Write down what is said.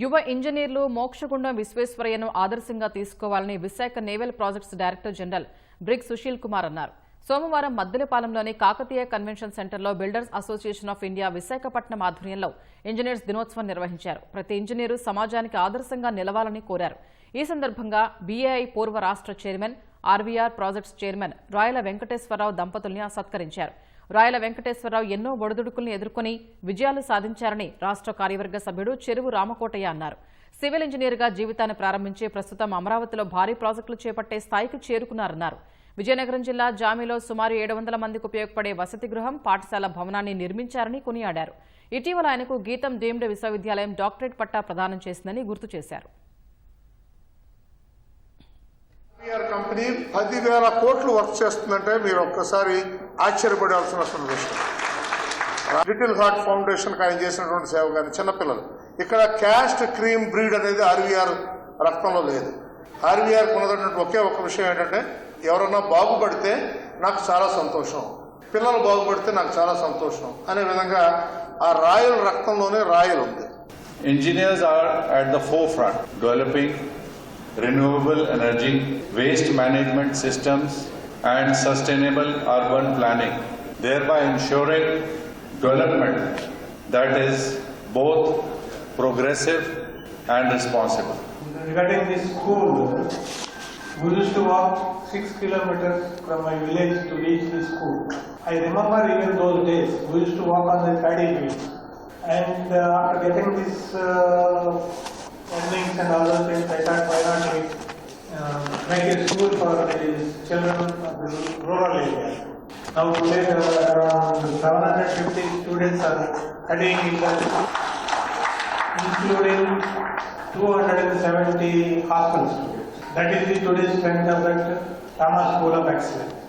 యువ ఇంజనీర్లు మోక్షగుండం విశ్వేశ్వరయ్యను ఆదర్శంగా తీసుకోవాలని Visakha naval projects director general brig Sushil Kumar అన్నారు. సోమవారం మద్దెలపాలెంలోని కాకతీయ కన్వెన్షన్ సెంటర్లో builders association of India Visakhapatnam ఆధ్వర్యంలో ఇంజనీర్స్ దినోత్సవం నిర్వహించారు. ప్రతి ఇంజనీరు సమాజానికి ఆదర్శంగా నిలవాలని కోరారు. ఈ సందర్భంగా బీఏఐ పూర్వ రాష్ట్ర chairman RVR projects chairman Rayala Venkateswararao దంపతుల్ని సత్కరించారు. రాయల వెంకటేశ్వరరావు ఎన్నో ఒడిదుడుకుల్ని ఎదుర్కొని విజయాలు సాధించారని రాష్ట్ర కార్యవర్గ సభ్యుడు చెరువు రామకోటయ్య అన్నారు. సివిల్ ఇంజనీర్గా జీవితాన్ని ప్రారంభించి ప్రస్తుతం అమరావతిలో భారీ ప్రాజెక్టులు చేపట్టే స్థాయికి చేరుకున్నారన్నారు. విజయనగరం జిల్లా జామీలో సుమారు ఏడు వందల మందికి ఉపయోగపడే వసతి గృహం పాఠశాల భవనాన్ని నిర్మించారని కొనియాడారు. ఇటీవల ఆయనకు గీతం డీమ్డ్ విశ్వవిద్యాలయం డాక్టరేట్ పట్టా ప్రదానం చేసిందని గుర్తు చేశారు. కంపెనీ పదివేల కోట్లు వర్క్ చేస్తుందంటే మీరు ఒక్కసారి ఆశ్చర్యపడాల్సిన విషయం లిటిల్ హార్ట్ ఫౌండేషన్ ఆయన చేసినటువంటి సేవ కానీ చిన్నపిల్లలు. ఇక్కడ క్యాస్ట్ క్రీమ్ బ్రీడ్ అనేది ఆర్వీఆర్ రక్తంలో లేదు. ఆర్వీఆర్ ఉన్నటువంటి ఒకే ఒక విషయం ఏంటంటే ఎవరన్నా బాగుపడితే నాకు చాలా సంతోషం. పిల్లలు బాగుపడితే నాకు చాలా సంతోషం. అనే విధంగా ఆ రాయల్ రక్తంలోనే రాయల్ ఉంది. Engineers are at the forefront, developing renewable energy, waste management systems, and sustainable urban planning, thereby ensuring development that is both progressive and responsible. Regarding this school, we used to walk six kilometers from my village to reach the school. I remember even those days, we used to walk on the paddy fields. And uh, after getting this uh, earnings and all those things, I thought why not we make a school for the children of the rural area. Now today there are around 750 students are studying in the including 270 hostel students. That is the today's strength of that Rama School of Excellence.